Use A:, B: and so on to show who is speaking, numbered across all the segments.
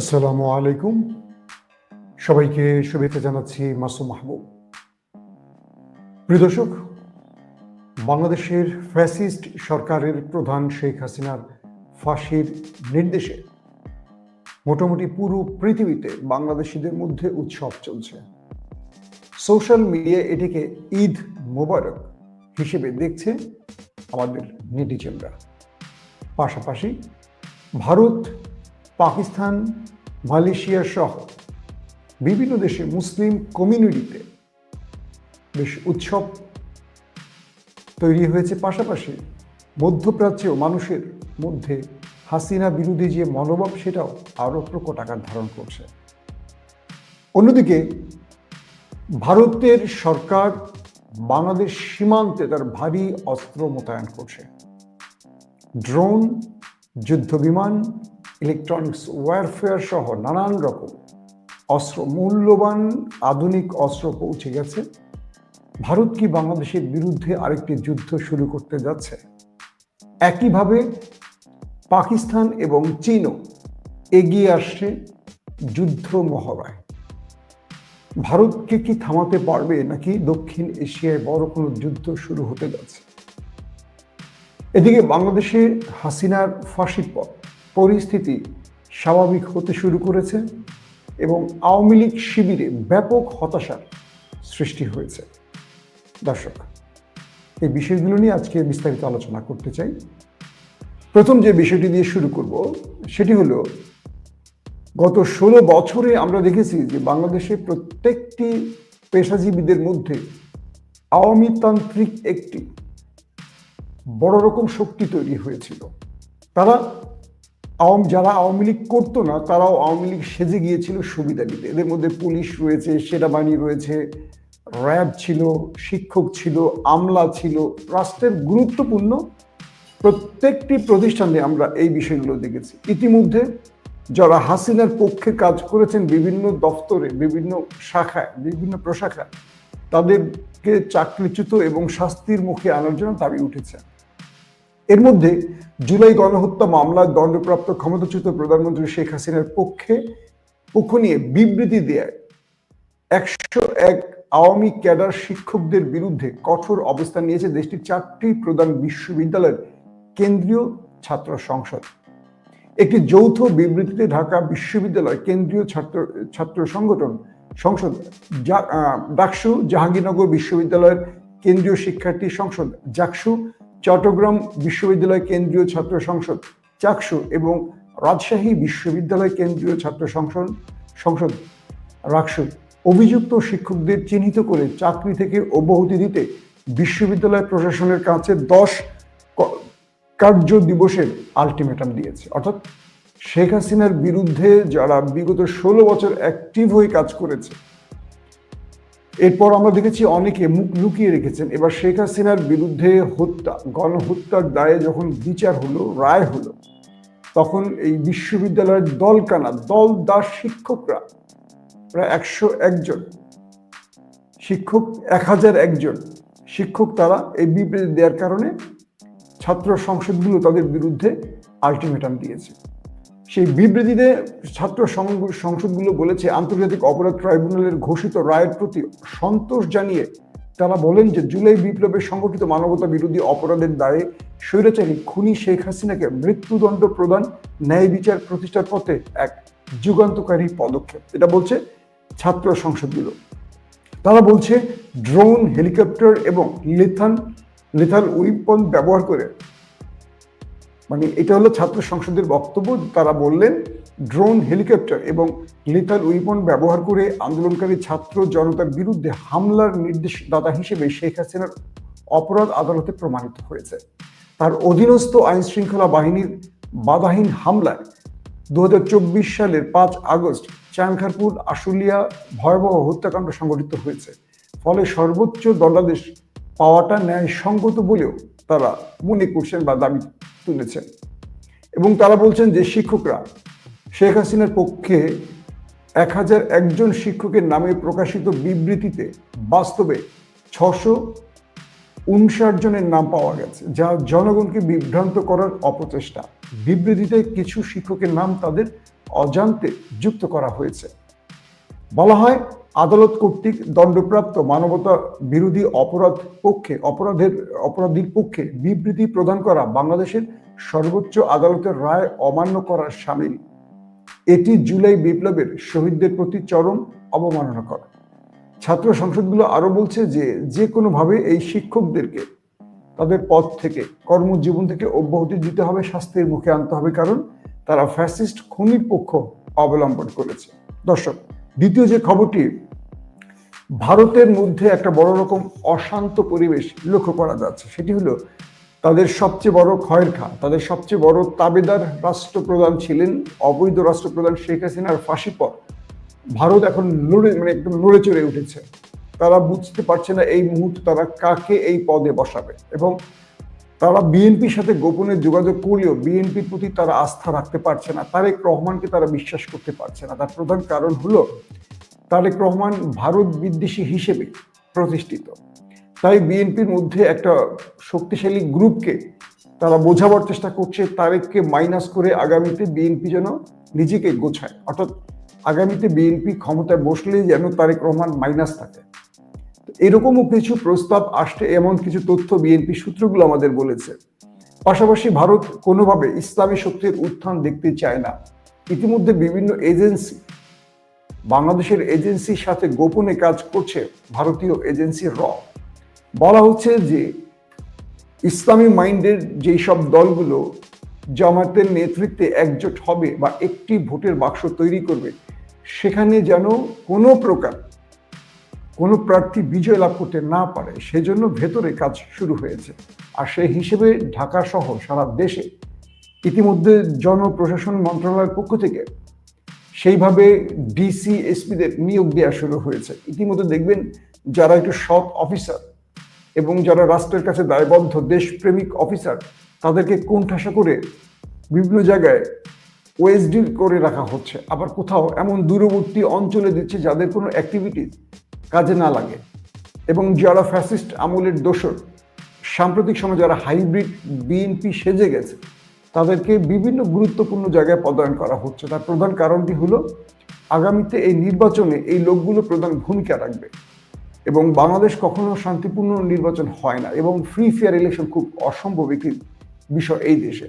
A: আসসালামু আলাইকুম। সবাইকে শুভেচ্ছা জানাচ্ছি মাসুম মাহবুব। প্রিয় দর্শক, বাংলাদেশের ফ্যাসিস্ট সরকারের প্রধান শেখ হাসিনার ফাঁসির নির্দেশে মোটামুটি পুরো পৃথিবীতে বাংলাদেশিদের মধ্যে উৎসব চলছে। সোশ্যাল মিডিয়া এটিকে ঈদ মোবারক হিসেবে দেখছে আমাদের নেটিজেনরা। পাশাপাশি ভারত পাকিস্তান, মালয়েশিয়া সহ বিভিন্ন দেশে মুসলিম কমিউনিটিতে বেশ উৎসব তৈরি হয়েছে। পাশাপাশি মধ্যপ্রাচ্যেও মানুষের মধ্যে হাসিনা বিরোধী যে মনোভাব, সেটাও আরও প্রকট আকার ধারণ করছে। অন্যদিকে ভারতের সরকার বাংলাদেশ সীমান্তে তার ভারী অস্ত্র মোতায়েন করছে। ড্রোন যুদ্ধ বিমান ইলেকট্রনিক্স ওয়ারফেয়ার সহ নানান রকম অস্ত্র, মূল্যবান আধুনিক অস্ত্র পৌঁছে গেছে। ভারত কি বাংলাদেশের বিরুদ্ধে আরেকটি যুদ্ধ শুরু করতে যাচ্ছে? একইভাবে পাকিস্তান এবং চীনও এগিয়ে আসছে যুদ্ধ মহড়ায়। ভারতকে কি থামাতে পারবে নাকি দক্ষিণ এশিয়ায় বড় কোনো যুদ্ধ শুরু হতে যাচ্ছে? এদিকে বাংলাদেশে হাসিনার ফাঁসির পর পরিস্থিতি স্বাভাবিক হতে শুরু করেছে এবং আওয়ামী লীগ শিবিরে ব্যাপক হতাশার সৃষ্টি হয়েছে। দর্শক, এই বিষয়গুলো নিয়ে আজকে বিস্তারিত আলোচনা করতে চাই। প্রথম যে বিষয়টি দিয়ে শুরু করব, সেটি হলো, গত ষোলো বছরে আমরা দেখেছি যে বাংলাদেশে প্রত্যেকটি পেশাজীবীদের মধ্যে আওয়ামীতান্ত্রিক একটি বড় রকম শক্তি তৈরি হয়েছিল। তারা আওয়াম যারা আওয়ামী লীগ করতো না, তারাও আওয়ামী লীগ সেজে গিয়েছিল সুবিধা নিতে। এদের মধ্যে পুলিশ রয়েছে, সেনাবাহিনী রয়েছে, র্যাব ছিল, শিক্ষক ছিল, আমলা ছিল। রাষ্ট্রের গুরুত্বপূর্ণ প্রত্যেকটি প্রতিষ্ঠানে আমরা এই বিষয়গুলো দেখেছি। ইতিমধ্যে যারা হাসিনার পক্ষে কাজ করেছেন বিভিন্ন দপ্তরে বিভিন্ন শাখায়, বিভিন্ন প্রশাখায়, তাদেরকে চাকরিচ্যুত এবং শাস্তির মুখে আনার জন্য দাবি উঠেছে। এর মধ্যে জুলাই গণহত্যা মামলায় দণ্ডপ্রাপ্ত ক্ষমতাচ্যুত প্রধানমন্ত্রী শেখ হাসিনার পক্ষে পক্ষ নিয়ে বিবৃতি দেয়। একশো এক আওয়ামী ক্যাডার শিক্ষকদের বিরুদ্ধে কঠোর অবস্থান নিয়েছে দেশটির চারটি প্রধান বিশ্ববিদ্যালয়ের কেন্দ্রীয় ছাত্র সংসদ। একটি যৌথ বিবৃতিতে ঢাকা বিশ্ববিদ্যালয় কেন্দ্রীয় ছাত্র ছাত্র সংগঠন সংসদ ডাকসু জাহাঙ্গীরনগর বিশ্ববিদ্যালয়ের কেন্দ্রীয় শিক্ষার্থী সংসদ জাকসু চট্টগ্রাম বিশ্ববিদ্যালয় কেন্দ্রীয় ছাত্র সংসদ, চাকসু এবং রাজশাহী বিশ্ববিদ্যালয় কেন্দ্রীয় ছাত্র সংসদ সংসদ রাকসু। অভিযুক্ত শিক্ষকদের চিহ্নিত করে চাকরি থেকে অব্যাহতি দিতে বিশ্ববিদ্যালয় প্রশাসনের কাছে দশ কার্য দিবসের আলটিমেটাম দিয়েছে। অর্থাৎ শেখ হাসিনার বিরুদ্ধে যারা বিগত ষোলো বছর অ্যাক্টিভ হয়ে কাজ করেছে এরপর আমরা দেখেছি অনেকে মুখ লুকিয়ে রেখেছেন। এবার শেখ হাসিনার বিরুদ্ধে হত্যা, গণহত্যার দায়ে যখন বিচার হলো, রায় হলো, তখন এই বিশ্ববিদ্যালয়ের দলকানা, দল দাস শিক্ষকরা, প্রায় একশো একজন শিক্ষক এক হাজার একজন শিক্ষক তারা এই বিবৃতি দেওয়ার কারণে ছাত্র সংসদগুলো তাদের বিরুদ্ধে আলটিমেটাম দিয়েছে। সেই বিবৃতিতে ছাত্র সংসদগুলো বলেছে, আন্তর্জাতিক অপরাধ ট্রাইব্যুনালের ঘোষিত রায়ের প্রতি সন্তোষ জানিয়ে তারা বলেন যে জুলাই বিপ্লবে সংগঠিত মানবতা বিরোধী অপরাধের দায়ে স্বৈরাচারী খুনি শেখ হাসিনাকে মৃত্যুদণ্ড প্রদান, ন্যায় বিচার প্রতিষ্ঠার পথে এক যুগান্তকারী পদক্ষেপ। এটা বলছে ছাত্র সংসদগুলো। তারা বলছে, ড্রোন, হেলিকপ্টার এবং লিথান, লিথাল উইপন ব্যবহার করে মানে এটা হলো ছাত্র সংসদের বক্তব্য, তারা বললেন ড্রোন হেলিকপ্টার এবং লিথাল উইপন ব্যবহার করে আন্দোলনকারী ছাত্র জনতার বিরুদ্ধে হামলার নির্দেশদাতা হিসেবে শেখ হাসিনার অপরাধ আদালতে প্রমাণিত হয়েছে। তার অধীনস্থ আইন শৃঙ্খলা বাহিনীর বাধাহীন হামলায় দুই হাজার চব্বিশ সালের পাঁচ আগস্ট চানখারপুর, আশুলিয়া ভয়াবহ হত্যাকাণ্ড সংঘটিত হয়েছে। ফলে সর্বোচ্চ দণ্ডাদেশ পাওয়াটা ন্যায়সঙ্গত বলেও তারা মনে করছেন বা দাবি তুলেছেন এবং তারা বলছেন যে শিক্ষকরা, শেখ হাসিনার পক্ষে এক হাজার একজন শিক্ষকের নামে প্রকাশিত বিবৃতিতে বাস্তবে ছশো উনষাট জনের নাম পাওয়া গেছে, যা জনগণকে বিভ্রান্ত করার অপচেষ্টা। বিবৃতিতে কিছু শিক্ষকের নাম তাদের অজান্তে যুক্ত করা হয়েছে। বলা হয় আদালত কর্তৃক দণ্ডপ্রাপ্ত মানবতা বিরোধী অপরাধ পক্ষে, অপরাধের অপরাধীর পক্ষে বিবৃতি প্রদান করা বাংলাদেশের সর্বোচ্চ আদালতের রায় অমান্য করার সামিল। এটি জুলাই বিপ্লবের শহীদদের প্রতি চরম অবমাননা করা ছাত্র সংসদগুলো আরও বলছে যে যে কোনোভাবে এই শিক্ষকদেরকে তাদের পদ থেকে, কর্মজীবন থেকে অব্যাহতি দিতে হবে, শাস্তির মুখে আনতে হবে, কারণ তারা ফ্যাসিস্ট খুনির পক্ষ অবলম্বন করেছে। দর্শক, দ্বিতীয় যে খবরটি ভারতের মধ্যে একটা বড় রকম অশান্ত পরিবেশ লক্ষ্য করা যাচ্ছে। সেটি হলো তাদের সবচেয়ে বড় খয়ের খা তাদের সবচেয়ে বড় তাবেদার রাষ্ট্রপ্রধান ছিলেন, অবৈধ রাষ্ট্রপ্রধান শেখ হাসিনার ফাঁসি পর ভারত এখন লড়ে মানে একদম লড়ে চড়ে উঠেছে। তারা বুঝতে পারছে না এই মুহূর্তে তারা কাকে এই পদে বসাবে এবং তারা বিএনপির সাথে গোপনে যোগাযোগ করলেও বিএনপির প্রতি তারা আস্থা রাখতে পারছে না। তারেক রহমানকে তারা বিশ্বাস করতে পারছে না। তার প্রধান কারণ হলো তারেক রহমান ভারত বিদ্বেষী হিসেবে প্রতিষ্ঠিত। তাই বিএনপির মধ্যে একটা শক্তিশালী গ্রুপকে তারা বোঝাবার চেষ্টা করছে, তারেককে মাইনাস করে আগামীতে বিএনপি যেন নিজেকে গোছায়। অর্থাৎ আগামীতে বিএনপি ক্ষমতায় বসলে যেন তারেক রহমান মাইনাস থাকে। এরকমও কিছু প্রস্তাব আসছে, এমন কিছু তথ্য বিএনপি সূত্রগুলো আমাদের বলেছে। পাশাপাশি ভারত কোনোভাবে ইসলামী শক্তির উত্থান দেখতে চায় না। ইতিমধ্যে বিভিন্ন এজেন্সি বাংলাদেশের এজেন্সির সাথে গোপনে কাজ করছে ভারতীয় এজেন্সি র। বলা হচ্ছে যে ইসলামী মাইন্ডের যেই সব দলগুলো জামাতের নেতৃত্বে একজোট হবে বা একটি ভোটের বাক্স তৈরি করবে, সেখানে যেন কোনো প্রকার কোনো প্রার্থী বিজয় লাভ করতে না পারে, সেজন্য ভেতরে কাজ শুরু হয়েছে। আর সেই হিসেবে ঢাকা সহ সারা দেশে ইতিমধ্যে জনপ্রশাসন মন্ত্রণালয়ের পক্ষ থেকে সেইভাবে ডিসি এসপিদের নিয়োগ দেওয়া শুরু হয়েছে। ইতিমধ্যে দেখবেন যারা একটু সৎ অফিসার এবং যারা রাষ্ট্রের কাছে দায়বদ্ধ দেশপ্রেমিক অফিসার, তাদেরকে কোণঠাসা করে বিভিন্ন জায়গায় ওএসডি করে রাখা হচ্ছে। আবার কোথাও এমন দূরবর্তী অঞ্চলে দিচ্ছে যাদের কোনো অ্যাক্টিভিটি কাজে না লাগে। এবং যারা ফ্যাসিস্ট আমলের দোষর, সাম্প্রতিক সময় যারা হাইব্রিড বিএনপি সেজে গেছে তাদেরকে বিভিন্ন গুরুত্বপূর্ণ জায়গায় পদায়ন করা হচ্ছে। তার প্রধান কারণটি হলো, আগামীতে এই নির্বাচনে এই লোকগুলো প্রধান ভূমিকা রাখবে এবং বাংলাদেশ কখনো শান্তিপূর্ণ নির্বাচন হয় না এবং ফ্রি ফেয়ার ইলেকশন খুব অসম্ভব একটি বিষয় এই দেশে।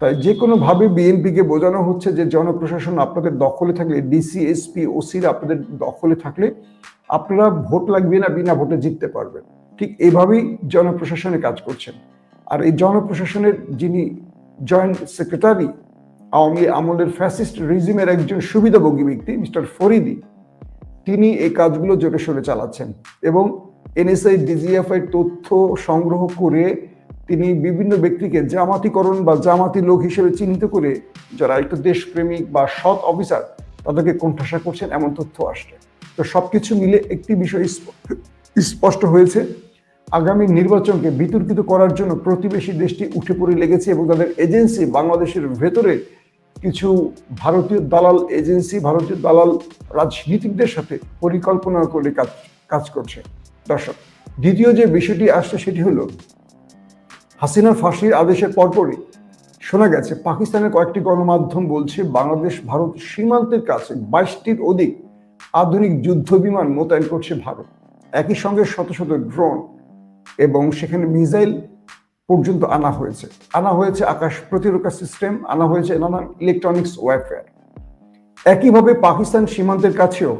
A: তাই যে কোনোভাবে বিএনপিকে বোঝানো হচ্ছে যে জনপ্রশাসন আপনাদের দখলে থাকলে ডিসি এসপি ওসিরা আপনাদের দখলে থাকলে আপনারা ভোট লাগবে না, বিনা ভোটে জিততে পারবেন। ঠিক এভাবেই জনপ্রশাসনে কাজ করছেন। আর এই জনপ্রশাসনের যিনি জয়েন্ট সেক্রেটারি আওয়ামী আমলের ফ্যাসিস্ট রিজিমের একজন সুবিধাভোগী ব্যক্তি, মিস্টার ফরিদি, তিনি এই কাজগুলো জোরে সোরে চালাচ্ছেন এবং এনএসআই, ডিজিএফআই তথ্য সংগ্রহ করে তিনি বিভিন্ন ব্যক্তিকে জামাতিকরণ বা জামাতি লোক হিসেবে চিহ্নিত করে যারা একটু দেশপ্রেমিক বা সৎ অফিসার, তাদেরকে কোণঠাসা করছেন, এমন তথ্য আসছে। তো সবকিছু মিলে একটি বিষয় স্পষ্ট হয়েছে আগামী নির্বাচনকে বিতর্কিত করার জন্য প্রতিবেশী দেশটি উঠে পড়ে লেগেছে এবং তাদের এজেন্সি বাংলাদেশের ভেতরে কিছু ভারতীয় দালাল এজেন্সি, ভারতীয় দালাল রাজনীতিকদের সাথে পরিকল্পনা করে কাজ কাজ করছে। দর্শক, দ্বিতীয় যে বিষয়টি আসছে সেটি হলো, হাসিনার ফাঁসির আদেশের পরপরই শোনা গেছে, পাকিস্তানের কয়েকটি গণমাধ্যম বলছে, বাংলাদেশ, ভারত সীমান্তের কাছে বাইশটির অধিক আধুনিক যুদ্ধ বিমান মোতায়েন করছে ভারত। একই সঙ্গে শত শত ড্রোন এবং সেখানে মিসাইল পর্যন্ত আনা হয়েছে। আনা হয়েছে আকাশ প্রতিরক্ষা সিস্টেম, আনা হয়েছে নানান ইলেকট্রনিক্স ওয়ারফেয়ার। একইভাবে পাকিস্তান সীমান্তের কাছেও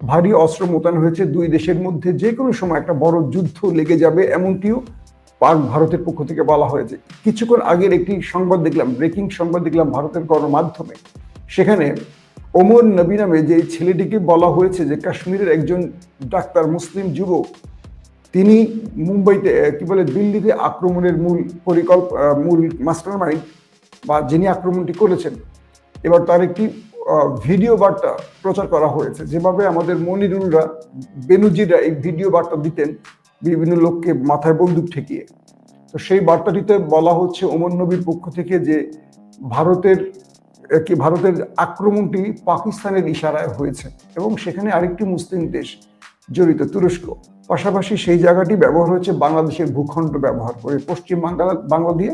A: ভারী অস্ত্র মোতায়েন হয়েছে। দুই দেশের মধ্যে যে কোনো সময় একটা বড় যুদ্ধ লেগে যাবে এমনটিও পাক ভারতের পক্ষ থেকে বলা হয়েছে। কিছুক্ষণ আগের একটি সংবাদ দেখলাম, ব্রেকিং সংবাদ দেখলাম ভারতের গণমাধ্যমে। সেখানে ওমর নবী নামে যে ছেলেটিকে বলা হয়েছে যে কাশ্মীরের একজন ডাক্তার, মুসলিম যুবক তিনি মুম্বাইতে কি বলে, দিল্লিতে আক্রমণের মূল পরিকল্প মূল মাস্টার মাইন্ড বা যিনি আক্রমণটি করেছেন। এবার তার একটি ভিডিও বার্তা প্রচার করা হয়েছে। যেভাবে আমাদের মনিরুলরা, বেনুজিরা এই ভিডিও বার্তা দিতেন বিভিন্ন লোককে মাথায় বন্দুক ঠেকিয়ে। তো সেই বার্তাটিতে বলা হচ্ছে ওমর নবীর পক্ষ থেকে যে ভারতের কি, ভারতের আক্রমণটি পাকিস্তানের ইশারায় হয়েছে এবং সেখানে আরেকটি মুসলিম দেশ জড়িত, তুরস্ক। পাশাপাশি সেই জায়গাটি ব্যবহার হচ্ছে বাংলাদেশের ভূখণ্ড ব্যবহার করে। পশ্চিম বাংলা বাংলা দিয়ে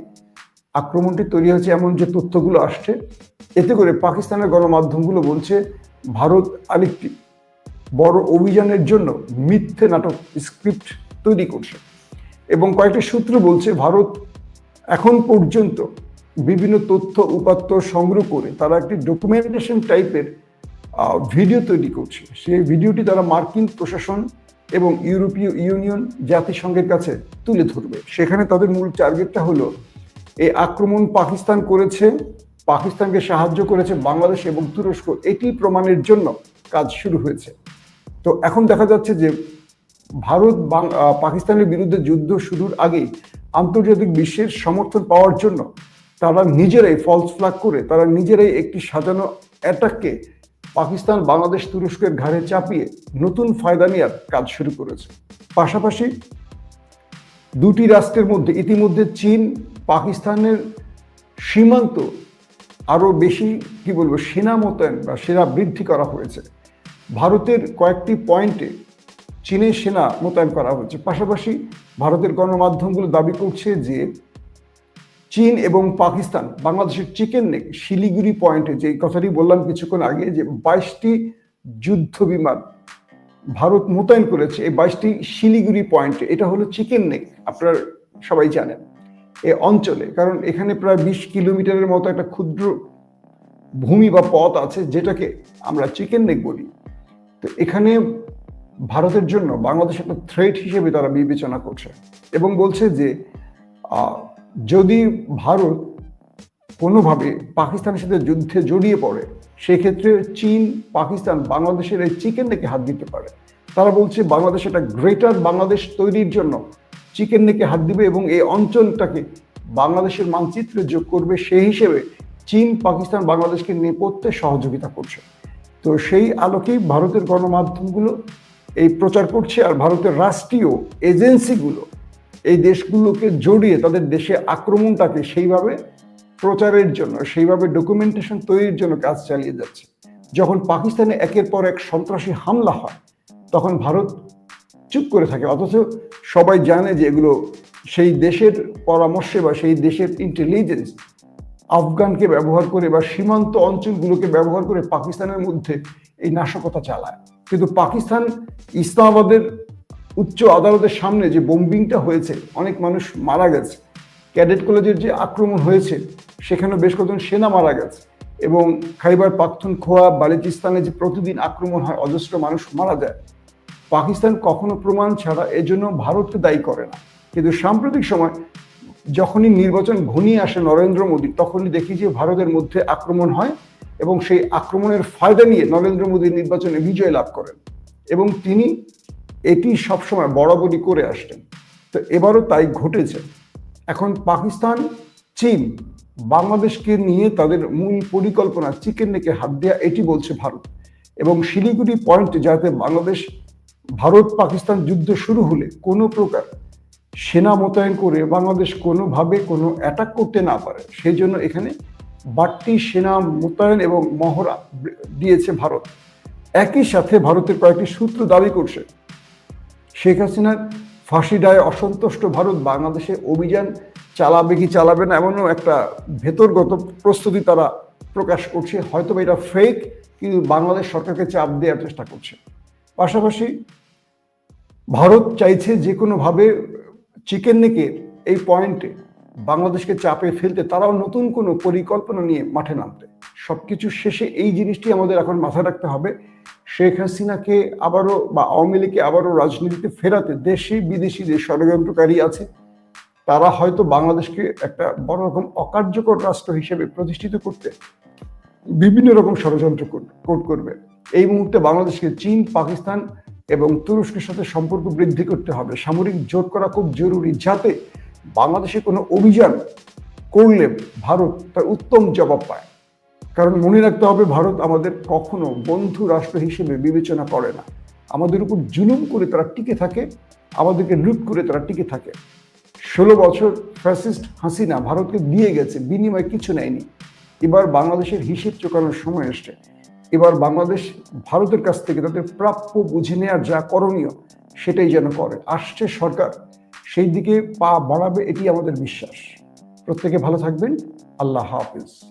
A: আক্রমণটি তৈরি হয়েছে এমন যে তথ্যগুলো আসছে। এতে করে পাকিস্তানের গণমাধ্যমগুলো বলছে, ভারত আরেকটি বড় অভিযানের জন্য মিথ্যে নাটক, স্ক্রিপ্ট তৈরি করছে। এবং কয়েকটি সূত্র বলছে, ভারত এখন পর্যন্ত বিভিন্ন তথ্য, উপাত্ত সংগ্রহ করে তারা একটি ডকুমেন্টেশন টাইপের ভিডিও তৈরি করছে। সেই ভিডিওটি তারা মার্কিন প্রশাসন এবং ইউরোপীয় ইউনিয়ন জাতিসংঘের কাছে তুলে ধরবে। সেখানে তাদের মূল টার্গেটটা হলো, এই আক্রমণ পাকিস্তান করেছে, পাকিস্তানকে সাহায্য করেছে বাংলাদেশ এবং তুরস্ক। এটি প্রমাণের জন্য কাজ শুরু হয়েছে। তো এখন দেখা যাচ্ছে যে ভারত পাকিস্তানের বিরুদ্ধে যুদ্ধ শুরুর আগেই আন্তর্জাতিক বিশ্বের সমর্থন পাওয়ার জন্য তারা নিজেরাই ফলস ফ্ল্যাগ করে, তারা নিজেরাই একটি সাজানো অ্যাটাককে পাকিস্তান বাংলাদেশ তুরস্কের ঘাড়ে চাপিয়ে নতুন ফায়দা নেওয়ার কাজ শুরু করেছে। পাশাপাশি দুটি রাষ্ট্রের মধ্যে, ইতিমধ্যে চীন, পাকিস্তানের সীমান্ত আরও বেশি, কি বলব, সেনা মোতায়েন বা সেনা বৃদ্ধি করা হয়েছে। ভারতের কয়েকটি পয়েন্টে চীনের সেনা মোতায়েন করা হয়েছে। পাশাপাশি ভারতের গণমাধ্যমগুলো দাবি করছে যে চীন এবং পাকিস্তান, বাংলাদেশের চিকেন নেক, শিলিগুড়ি পয়েন্টে যে কথাটি বললাম কিছুক্ষণ আগে যে বাইশটি যুদ্ধ বিমান ভারত মোতায়েন করেছে, এই বাইশটি শিলিগুড়ি পয়েন্টে এটা হলো চিকেন নেক, আপনার সবাই জানেন, এ অঞ্চলে। কারণ এখানে প্রায় বিশ কিলোমিটারের মতো একটা ক্ষুদ্র ভূমি বা পথ আছে, যেটাকে আমরা চিকেন নেক বলি। তো এখানে ভারতের জন্য বাংলাদেশ একটা থ্রেট হিসেবে তারা বিবেচনা করছে এবং বলছে যে যদি ভারত কোনোভাবে পাকিস্তানের সাথে যুদ্ধে জড়িয়ে পড়ে, সেক্ষেত্রে চীন, পাকিস্তান, বাংলাদেশের এই চিকেন নেকে হাত দিতে পারে। তারা বলছে বাংলাদেশ একটা গ্রেটার বাংলাদেশ তৈরির জন্য চিকেন নেকে হাত দিবে এবং এই অঞ্চলটাকে বাংলাদেশের মানচিত্রে যোগ করবে। সেই হিসেবে চীন, পাকিস্তান, বাংলাদেশকে নেপথ্যে সহযোগিতা করছে। তো সেই আলোকেই ভারতের গণমাধ্যমগুলো এই প্রচার করছে আর ভারতের রাষ্ট্রীয় এজেন্সিগুলো এই দেশগুলোকে জড়িয়ে তাদের দেশে আক্রমণটাকে সেইভাবে প্রচারের জন্য, সেইভাবে ডকুমেন্টেশন তৈরির জন্য কাজ চালিয়ে যাচ্ছে। যখন পাকিস্তানে একের পর এক সন্ত্রাসী হামলা হয়, তখন ভারত চুপ করে থাকে। অথচ সবাই জানে যে এগুলো সেই দেশের পরামর্শে বা সেই দেশের ইন্টেলিজেন্স আফগানকে ব্যবহার করে বা সীমান্ত অঞ্চলগুলোকে ব্যবহার করে পাকিস্তানের মধ্যে এই নাশকতা চালায়। কিন্তু পাকিস্তান ইসলামাবাদের উচ্চ আদালতের সামনে যে বোম্বিংটা হয়েছে, অনেক মানুষ মারা গেছে। ক্যাডেট কলেজের যে আক্রমণ হয়েছে, সেখানে বেশ কয়েকজন সেনা মারা গেছে এবং খাইবার পাখতুনখোয়া বালুচিস্তানে যে প্রতিদিন আক্রমণ হয়, অজস্র মানুষ মারা যায়। পাকিস্তান কখনো প্রমাণ ছাড়া এজন্য ভারতকে দায়ী করে না। কিন্তু সাম্প্রতিক সময় যখনই নির্বাচন ঘনিয়ে আসে নরেন্দ্র মোদী, তখনই দেখি যে ভারতের মধ্যে আক্রমণ হয় এবং সেই আক্রমণের ফায়দা নিয়ে নরেন্দ্র মোদী নির্বাচনে বিজয় লাভ করেন। এবং তিনি এটি সবসময় বরাবরই করে আসতেন। তো এবারও তাই ঘটেছে। এখন পাকিস্তান, চীন, বাংলাদেশকে নিয়ে তাদের মূল পরিকল্পনা চিকেন নেকে হাত দেওয়া এটি বলছে ভারত। এবং শিলিগুড়ি পয়েন্টে যাতে বাংলাদেশ, ভারত, পাকিস্তান যুদ্ধ শুরু হলে কোনো প্রকার সেনা মোতায়েন করে বাংলাদেশ কোনোভাবে কোনো অ্যাটাক করতে না পারে সেই জন্য এখানে বাড়তি সেনা মোতায়েন এবং মহড়া দিয়েছে ভারত। একই সাথে ভারতের কয়েকটি সূত্র দাবি করছে শেখ হাসিনার ফাঁসি দায়ে অসন্তুষ্ট ভারত বাংলাদেশে অভিযান চালাবে কি চালাবে না এমনও একটা ভেতরগত প্রস্তুতি তারা প্রকাশ করছে। হয়তো এটা ফেক কিন্তু বাংলাদেশ সরকারকে চাপ দেওয়ার চেষ্টা করছে। পাশাপাশি ভারত চাইছে যে কোনোভাবে চিকেন নেকের এই পয়েন্টে বাংলাদেশকে চাপে ফেলতে, তারাও নতুন কোনো পরিকল্পনা নিয়ে মাঠে নামতে। সবকিছু শেষে এই জিনিসটি আমাদের এখন মাথায় রাখতে হবে। শেখ হাসিনাকে আবারও বা আওয়ামী লীগকে আবারও রাজনীতিতে ফেরাতে দেশি বিদেশি যে ষড়যন্ত্রকারী আছে। তারা হয়তো বাংলাদেশকে একটা বড় রকম অকার্যকর রাষ্ট্র হিসেবে প্রতিষ্ঠিত করতে বিভিন্ন রকম ষড়যন্ত্র কোট করবে। এই মুহূর্তে বাংলাদেশকে চীন, পাকিস্তান এবং তুরস্কের সাথে সম্পর্ক বৃদ্ধি করতে হবে। সামরিক জোট করা খুব জরুরি যাতে বাংলাদেশে কোনো অভিযান করলে ভারত তার উত্তম জবাব পায়। কারণ মনে রাখতে হবে, ভারত আমাদের কখনো বন্ধু রাষ্ট্র হিসেবে বিবেচনা করে না। আমাদের উপর জুলুম করে তারা টিকে থাকে, আমাদেরকে লুট করে তারা টিকে থাকে। ষোলো বছর ফ্যাসিস্ট হাসিনা ভারতকে দিয়ে গেছে, বিনিময়ে কিছু নেয়নি। এবার বাংলাদেশের হিসেব চোকানোর সময় এসছে। এবার বাংলাদেশ ভারতের কাছ থেকে তাদের প্রাপ্য বুঝে নেওয়ার যা করণীয়, সেটাই যেন করে। আসছে সরকার, সেই দিকে পা বাড়াবে এটি আমাদের বিশ্বাস। প্রত্যেকে ভালো থাকবেন। আল্লাহ হাফিজ।